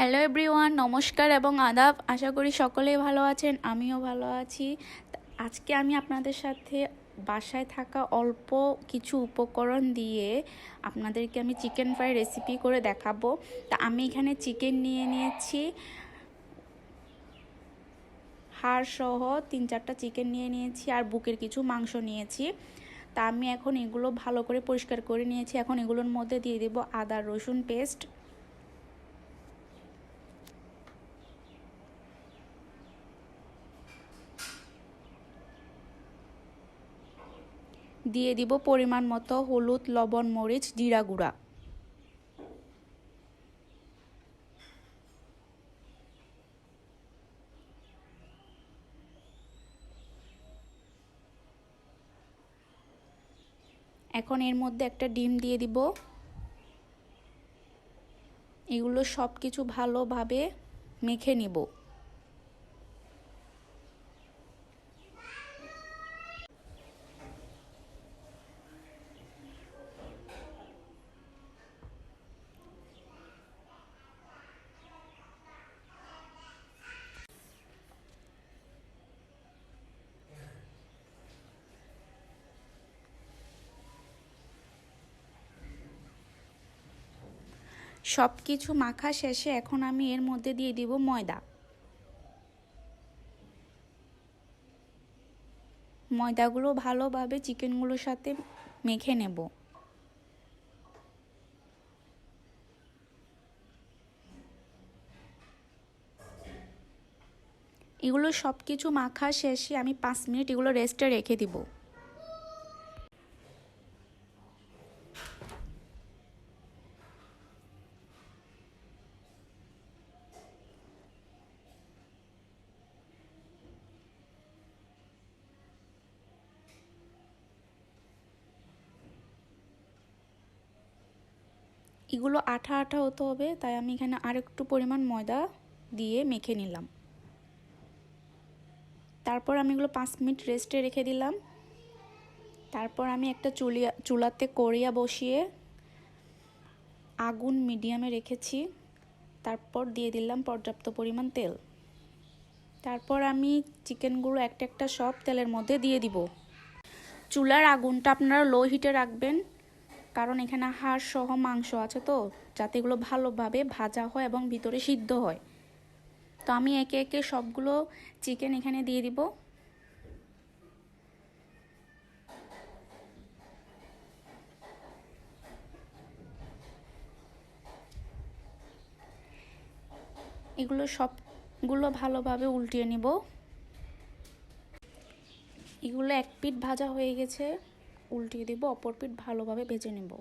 Hello everyone নমস্কার এবং আদাব। আশা করি সকলেই ভালো আছেন, আমিও ভালো আছি। আজকে আমি আপনাদের সাথে বাসায় থাকা অল্প কিছু উপকরণ দিয়ে আপনাদেরকে আমি চিকেন ফ্রাই রেসিপি করে দেখাবো। তা আমি এখানে চিকেন নিয়ে নিয়েছি। হাড় সহ তিন চারটা চিকেন নিয়ে নিয়েছি আর বুকের কিছু মাংস নিয়েছি। তা আমি এখন এগুলো ভালো করে পরিষ্কার করে নিয়েছি। এখন এগুলোর মধ্যে দিয়ে দেব আদা রসুন পেস্ট দিয়ে দিব পরিমাণ মতো হলুদ, লবণ, মরিচ, জিরা গুঁড়া। এখন এর মধ্যে একটা ডিম দিয়ে দিব। এগুলো সব কিছু ভালোভাবে মেখে নিব। সব কিছু মাখা শেষে এখন আমি এর মধ্যে দিয়ে দিব ময়দা। ময়দাগুলো ভালোভাবে চিকেনগুলোর সাথে মেখে নেব। এগুলো সব কিছু মাখা শেষে আমি পাঁচ মিনিট এগুলো রেস্টে রেখে দিব। এগুলো আঠা আঠা হতে হবে, তাই আমি এখানে আরেকটু পরিমাণ ময়দা দিয়ে মেখে নিলাম। তারপর আমি এগুলো পাঁচ মিনিট রেস্টে রেখে দিলাম। তারপর আমি একটা চুলিয়া, চুলাতে কড়িয়া বসিয়ে আগুন মিডিয়ামে রেখেছি। তারপর দিয়ে দিলাম পর্যাপ্ত পরিমাণ তেল। তারপর আমি চিকেনগুলো একটা একটা সব তেলের মধ্যে দিয়ে দিব। চুলার আগুনটা আপনারা লো হিটে রাখবেন। কারণ এখানে হাড় সহ মাংস আছে তো, যাতে এগুলো ভালোভাবে ভাজা হয় এবং ভিতরে সিদ্ধ হয়। তো আমি একে একে সবগুলো চিকেন এখানে দিয়ে দিব। এগুলো সবগুলো ভালোভাবে উল্টিয়ে নিব। এগুলো এক পিঠ ভাজা হয়ে গেছে। উল্টিয়ে দিব, অপর পিঠ ভালোভাবে ভেজে নেব।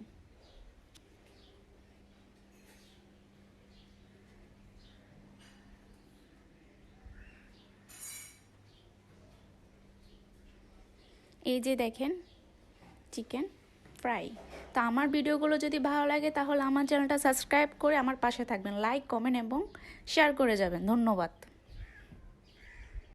এই যে দেখেন, চিকেন ফ্রাই। তো আমার ভিডিওগুলো যদি ভালো লাগে, তাহলে আমার চ্যানেলটা সাবস্ক্রাইব করে আমার পাশে থাকবেন। লাইক, কমেন্ট এবং শেয়ার করে যাবেন। ধন্যবাদ।